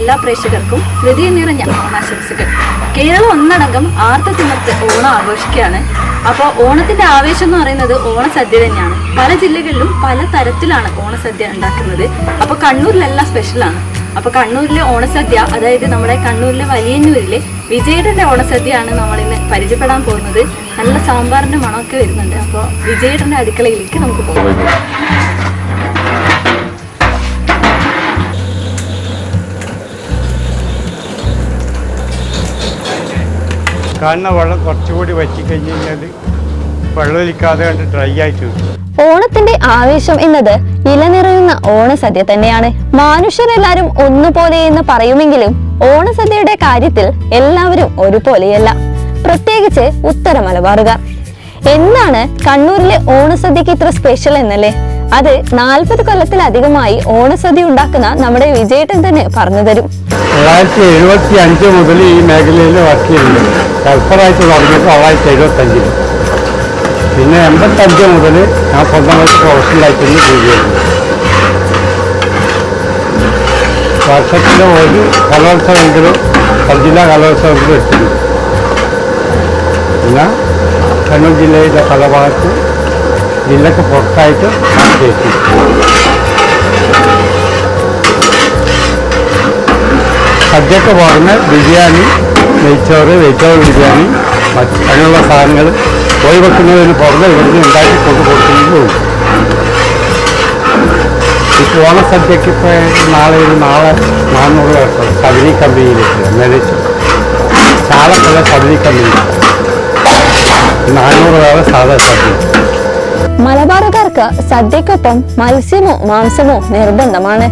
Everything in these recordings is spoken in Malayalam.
എല്ലാ പ്രേക്ഷകർക്കും ഹൃദയം നിറഞ്ഞ ഓണാശംസകൾ കേരളം ഒന്നടങ്കം ആർത്തത്തിമർത്ത് ഓണം ആഘോഷിക്കുകയാണ്. അപ്പോൾ ഓണത്തിന്റെ ആവേശം എന്ന് പറയുന്നത് ഓണസദ്യ തന്നെയാണ്. പല ജില്ലകളിലും പല തരത്തിലാണ് ഓണസദ്യ ഉണ്ടാക്കുന്നത്. അപ്പോൾ കണ്ണൂരിലെല്ലാം സ്പെഷ്യലാണ് അപ്പോൾ കണ്ണൂരിലെ ഓണസദ്യ അതായത് നമ്മുടെ കണ്ണൂരിലെ വലിയന്നൂരിലെ വിജയേട്ടന്റെ ഓണസദ്യയാണ് നമ്മളിന്ന് പരിചയപ്പെടാൻ പോകുന്നത്. നല്ല സാമ്പാറിന്റെ മണമൊക്കെ വരുന്നുണ്ട്. അപ്പോൾ വിജയേട്ടന്റെ അടുക്കളയിലേക്ക് നമുക്ക് പോകാം. കാണുന്ന വെള്ളം കുറച്ചുകൂടി കഴിഞ്ഞു കഴിഞ്ഞാൽ വെള്ളമൊലിക്കാതെ കണ്ട് ഡ്രൈ ആയിട്ട് ഓണത്തിന്റെ ആവേശം എന്നത് ഇലനിറയുന്ന ഓണസദ്യ തന്നെയാണ്. മനുഷ്യരെല്ലാരും ഒന്നുപോലെ എന്ന് പറയുമെങ്കിലും ഓണസദ്യയുടെ കാര്യത്തിൽ എല്ലാവരും ഒരുപോലെയല്ല. പ്രത്യേകിച്ച് ഉത്തര മലബാറുകാർ. എന്താണ് കണ്ണൂരിലെ ഓണസദ്യക്ക് ഇത്ര സ്പെഷ്യൽ എന്നല്ലേ? അത് നാൽപ്പത് കൊല്ലത്തിലധികമായി ഓണസദ്യ ഉണ്ടാക്കുന്ന നമ്മുടെ വിജയേട്ടൻ തന്നെ പറഞ്ഞു തരും. തൊള്ളായിരത്തി എഴുപത്തി അഞ്ച് മുതൽ ഈ മേഖലയിൽ വർക്ക് ചെയ്യുന്നുണ്ട് ഹെൽപ്പറായിട്ട് തുടങ്ങിയത് തൊള്ളായിരത്തി എഴുപത്തഞ്ചിൽ പിന്നെ എൺപത്തഞ്ച് മുതൽ ഞാൻ സ്വന്തമായിട്ട് പ്രൊഫഷണലായിട്ടുണ്ട് ജോലി ചെയ്യുന്നത് വർഷത്തിൽ ഒരു കലോത്സവമെങ്കിലും സബ് ജില്ലാ കലോത്സവമെങ്കിലും എടുത്തിട്ടുണ്ട് പിന്നെ കണ്ണൂർ ജില്ലയിലെ പല ഭാഗത്ത് ജില്ലക്ക് പുറത്തായിട്ട് വർക്ക് ചെയ്തിട്ടുണ്ട് സദ്യക്ക് പുറമെ ബിരിയാണി നെയ്ച്ചോറ് വെച്ചോറ് ബിരിയാണി. അങ്ങനെയുള്ള സാധനങ്ങൾ പോയി വെക്കുന്നതിന് പുറമെ ഇവിടുന്ന് ഉണ്ടാക്കി കൊണ്ട് കൊടുക്കുന്നതും പോണ സദ്യക്ക് ഇപ്പോൾ നാളെ ഒരു നാളെ നാനൂറ് പേർക്ക് സബിനി കമ്പനിയിലേക്ക് മേടിച്ചു. ചാലക്കുള്ള സബിനി കമ്പനി. നാനൂറ് പേരെ സാധാ സദ്യ. മലബാറുകാർക്ക് സദ്യക്കൊപ്പം മത്സ്യമോ മാംസമോ നിർബന്ധമാണ്.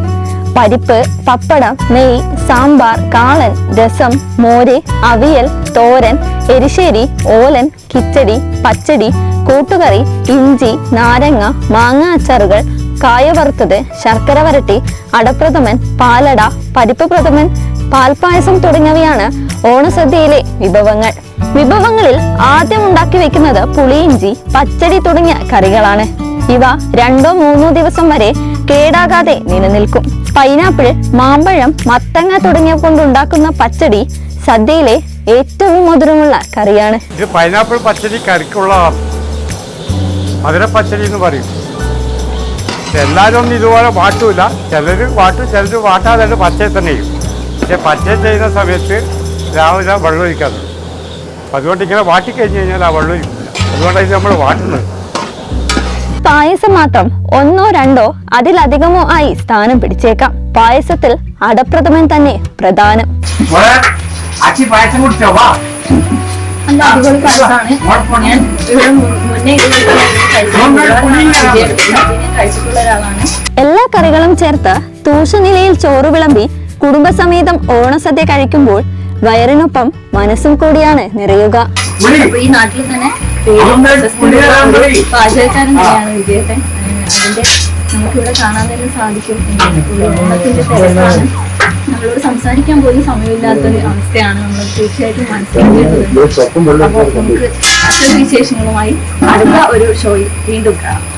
പരിപ്പ് പപ്പടം നെയ് സാമ്പാർ കാളൻ രസം മോര് അവിയൽ തോരൻ എരിശ്ശേരി ഓലൻ കിച്ചടി പച്ചടി കൂട്ടുകറി ഇഞ്ചി നാരങ്ങ മാങ്ങ അച്ചാറുകൾ കായ വറുത്തത് ശർക്കര വരട്ടി അടപ്രഥമൻ പാലട പരിപ്പ് പ്രഥമൻ പാൽപ്പായസം തുടങ്ങിയവയാണ് ഓണസദ്യയിലെ വിഭവങ്ങൾ. വിഭവങ്ങളിൽ ആദ്യം ഉണ്ടാക്കി വെക്കുന്നത് പുളിയിഞ്ചി പച്ചടി തുടങ്ങിയ കറികളാണ്. ഇവ രണ്ടോ മൂന്നോ ദിവസം വരെ കേടാകാതെ നിലനിൽക്കും. പൈനാപ്പിൾ മാമ്പഴം മത്തങ്ങ തുടങ്ങിയ കൊണ്ടുണ്ടാക്കുന്ന പച്ചടി സദ്യയിലെ ഏറ്റവും മധുരമുള്ള കറിയാണ്. ഇത് പൈനാപ്പിൾ പച്ചടി കറിക്കുള്ള മധുര പച്ചടി എന്ന് പറയും. എല്ലാവരും ഒന്നും ഇതുപോലെ വാട്ടൂല. ചിലർ വാട്ടും ചിലർ വാട്ടാതെ പച്ച തന്നെ ചെയ്യും. പക്ഷെ പച്ചയെ ചെയ്യുന്ന സമയത്ത് രാവിലെ വെള്ളം ഒഴിക്കാറുണ്ട് അതുകൊണ്ട് ഇങ്ങനെ വാട്ടിക്കഴിഞ്ഞ് കഴിഞ്ഞാൽ ആ വെള്ളം ഒഴിക്കില്ല. അതുകൊണ്ടാണ് ഇത് നമ്മൾ വാട്ടുന്നത്. പായസം മാത്രം ഒന്നോ രണ്ടോ അതിലധികമോ ആയി സ്ഥാനം പിടിച്ചേക്കാം. പായസത്തിൽ അടപ്രഥമൻ തന്നെ പ്രധാനം. എല്ലാ കറികളും ചേർത്ത് തൂഷനിലയിൽ ചോറ് വിളമ്പി കുടുംബസമേതം ഓണസദ്യ കഴിക്കുമ്പോൾ വയറിനൊപ്പം മനസ്സും കൂടിയാണ് നിറയുക. ഈ നാട്ടിൽ തന്നെ പാചകക്കാരൻ തന്നെയാണ് വിജയേട്ടൻ അതിന്റെ നമുക്കിവിടെ കാണാൻ തന്നെ സാധിക്കും ഒരു ഓണത്തിന്റെ തിരക്കാണ് നമ്മളോട് സംസാരിക്കാൻ പോലും സമയമില്ലാത്തൊരു അവസ്ഥയാണ് നമ്മൾ തീർച്ചയായിട്ടും മനസ്സിലാക്കിയിട്ടുള്ളത് അപ്പോൾ നമുക്ക് അത്തരം വിശേഷങ്ങളുമായി അടുത്ത ഒരു ഷോയിൽ വീണ്ടും കാണാം